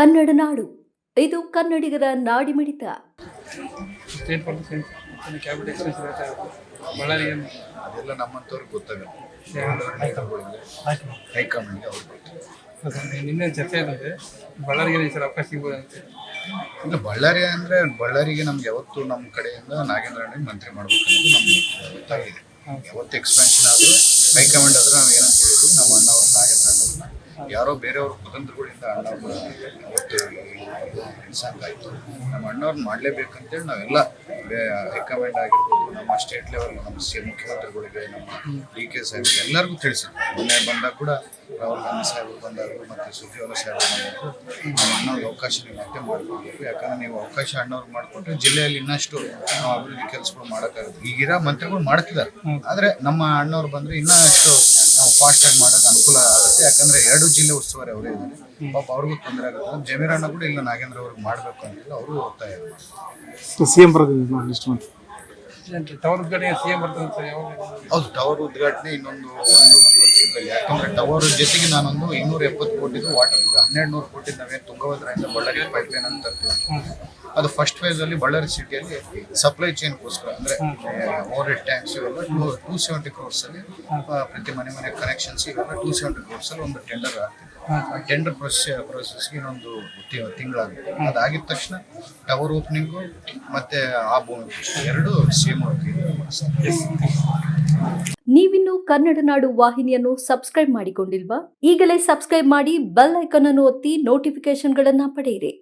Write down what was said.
ಕನ್ನಡ ನಾಡು. ಇದು ಕನ್ನಡಿಗರ ನಾಡಿಮಿಡಿತ. ಅದೆಲ್ಲ ನಮ್ಮಂಥವ್ರಿಗೆ ಗೊತ್ತಾಗುತ್ತೆ ಹೈಕಮಾಂಡ್ಗೆ ಗೊತ್ತು ನಿನ್ನೆ ಚರ್ಚೆ ಇದಂತೆ ಬಳ್ಳಾರಿಗೆ ಈ ಸಲ ಅವಕಾಶ ಸಿಗ್ಬೋದು ಅಂತ ಇಲ್ಲ, ಬಳ್ಳಾರಿ ಅಂದರೆ ಬಳ್ಳಾರಿಗೆ ನಮ್ಗೆ ಯಾವತ್ತು ನಮ್ಮ ಕಡೆಯಿಂದ ನಾಗೇಂದ್ರ ಅಣ್ಣ ಮಂತ್ರಿ ಮಾಡಬೇಕು ಅನ್ನೋದು ನಮ್ಗೆ ಗೊತ್ತಾಗಿದೆ. ಯಾವತ್ತು ಎಕ್ಸ್ಪೆನ್ಷನ್ ಆದರೂ ಹೈಕಮಾಂಡ್ ಆದರೂ ನಾವು ಏನಂತ ಹೇಳಿದ್ವಿ ನಮ್ಮ ಅಣ್ಣವ್ರು ನಾಗೇಂದ್ರ ಯಾರೋ ಬೇರೆಯವ್ರ ಕುತಂತ್ರಗಳಿಂದ ಅವತ್ತು ಆಯಿತು. ನಮ್ಮ ಅಣ್ಣವ್ರನ್ನ ಮಾಡಲೇಬೇಕಂತೇಳಿ ನಾವೆಲ್ಲ ಹೈಕಮಾಂಡ್ ಆಗಿರ್ಬೋದು. ನಮ್ಮ ಸ್ಟೇಟ್ ಲೆವೆಲ್ ನಮ್ಮ ಸಿ ಮುಖ್ಯಮಂತ್ರಿಗಳಿಗೆ ನಮ್ಮ ಡಿ ಕೆ ಸಾಹೇಬ್ ಎಲ್ಲರಿಗೂ ತಿಳಿಸಿದ್ರು ಮೊನ್ನೆ ಬಂದಾಗ ಕೂಡ ರಾಹುಲ್ ಗಾಂಧಿ ಸಾಹೇಬರು ಬಂದಾಗ ಮತ್ತು ಸುರ್ಜೇವಾಲ ಸಾಹೇಬರು ನಮ್ಮ ಅಣ್ಣವ್ರಿಗೆ ಅವಕಾಶ ನೀವು ಮತ್ತೆ ಮಾಡಿಕೊಡ್ಬೇಕು ಯಾಕಂದ್ರೆ ನೀವು ಅವಕಾಶ ಅಣ್ಣವ್ರಿಗೆ ಮಾಡಿಕೊಟ್ರೆ ಜಿಲ್ಲೆಯಲ್ಲಿ ಇನ್ನಷ್ಟು ಅಭಿವೃದ್ಧಿ ಕೆಲಸಗಳು ಮಾಡೋಕ್ಕಾಗುತ್ತೆ ಈಗಿರೋ ಮಂತ್ರಿಗಳು ಮಾಡ್ತಿದ್ದಾರೆ. ಆದರೆ ನಮ್ಮ ಅಣ್ಣವ್ರು ಬಂದರೆ ಇನ್ನಷ್ಟು ಫಾಸ್ಟಾಗಿ ಮಾಡೋಕೆ ಅನುಕೂಲ ಆಗುತ್ತೆ. ಯಾಕಂದ್ರೆ ಎರಡು ಜಿಲ್ಲೆ ಉಸ್ತುವಾರಿ ಅವರೇ ಇದ್ದಾರೆ. ಪಾಪ ಅವ್ರಿಗೂ ತೊಂದರೆ ಆಗುತ್ತೆ. ಜಮೀರಣ್ಣ ಕೂಡ ಇಲ್ಲ ನಾಗೇಂದ್ರ ಅವ್ರಿಗೆ ಮಾಡಬೇಕು ಅಂತಿಲ್ಲ. ಅವರು ಒತ್ತಾಯ ಇದ್ದಾರೆ. ಸಿ ಎಂ ಬರೋದಿಲ್ಲ ನೋಡಿ ನೆಕ್ಸ್ಟ್ ಮಂತ್ ಟವರ್ ಉದ್ಘಾಟನೆ ಸಿ ಎಂ ಬರ್ತದೆ ಅಂತ ಯಾವಾಗ? ಹೌದು ಟವರ್ ಉದ್ಘಾಟನೆ ಇನ್ನೊಂದು ಒಂದು ಒಂದೂವರೆ ತಿಂಗಳಲ್ಲಿ. ಯಾಕಂದ್ರೆ ಟವರ್ ಜೊತೆಗೆ ನಾನೊಂದು ಇನ್ನೂರ ಎಪ್ಪತ್ತು ಕೋಟಿದು ವಾಟರ್ ಹನ್ನೆರಡು ನೂರು ಕೋಟಿ ನಾವೇನು ತುಂಗಭದ್ರೆಯಿಂದ ಬಳ್ಳಾರಿ ಪೈಪ್ ಲೈನ್ ಅಂತ ತರ್ತೀವಿ. ಅದು ಫಸ್ಟ್ ಫೇಸ್ ಅಲ್ಲಿ ಬಳ್ಳಾರಿ ಸಿಟಿಯಲ್ಲಿ ಸಪ್ಲೈ ಚೈನ್ಗೋಸ್ಕರ ಅಂದ್ರೆ ಓವರ್ ಹೆಡ್ ಟ್ಯಾಂಕ್ಸ್ ಇವೆಲ್ಲ ಟೂ ಟೂ ಸೆವೆಂಟಿ ಕ್ರೋರ್ಸ್ ಅಲ್ಲಿ ಪ್ರತಿ ಮನೆ ಮನೆ ಕನೆಕ್ಷನ್ಸ್ ಇವೆಲ್ಲ ಟೂ ಸೆವೆಂಟಿ ಕ್ರೋರ್ಸ್ ಅಲ್ಲಿ ಒಂದು ಟೆಂಡರ್ ಆಗ್ತಿದೆ ಆ ಟೆಂಡರ್ ಪ್ರೊಸೆಸ್ ಪ್ರೊಸೆಸ್ಗೆ ಇನ್ನೊಂದು ತಿಂಗಳಾಗುತ್ತೆ. ಅದಾಗಿದ ತಕ್ಷಣ ಟವರ್ ಓಪನಿಂಗು ಮತ್ತೆ ಆ ಭೂಮಿ ಎರಡು ಸೇಮ್ ನೀವಿನ್ನು ಕನ್ನಡ ನಾಡು ವಾಹಿನಿಯನ್ನು ಸಬ್ಸ್ಕ್ರೈಬ್ ಮಾಡಿಕೊಂಡಿಲ್ವಾ? ಈಗಲೇ ಸಬ್ಸ್ಕ್ರೈಬ್ ಮಾಡಿ ಬೆಲ್ ಐಕಾನ್ ಅನ್ನು ಒತ್ತಿ ನೋಟಿಫಿಕೇಶನ್ಗಳನ್ನ ಪಡೆಯಿರಿ.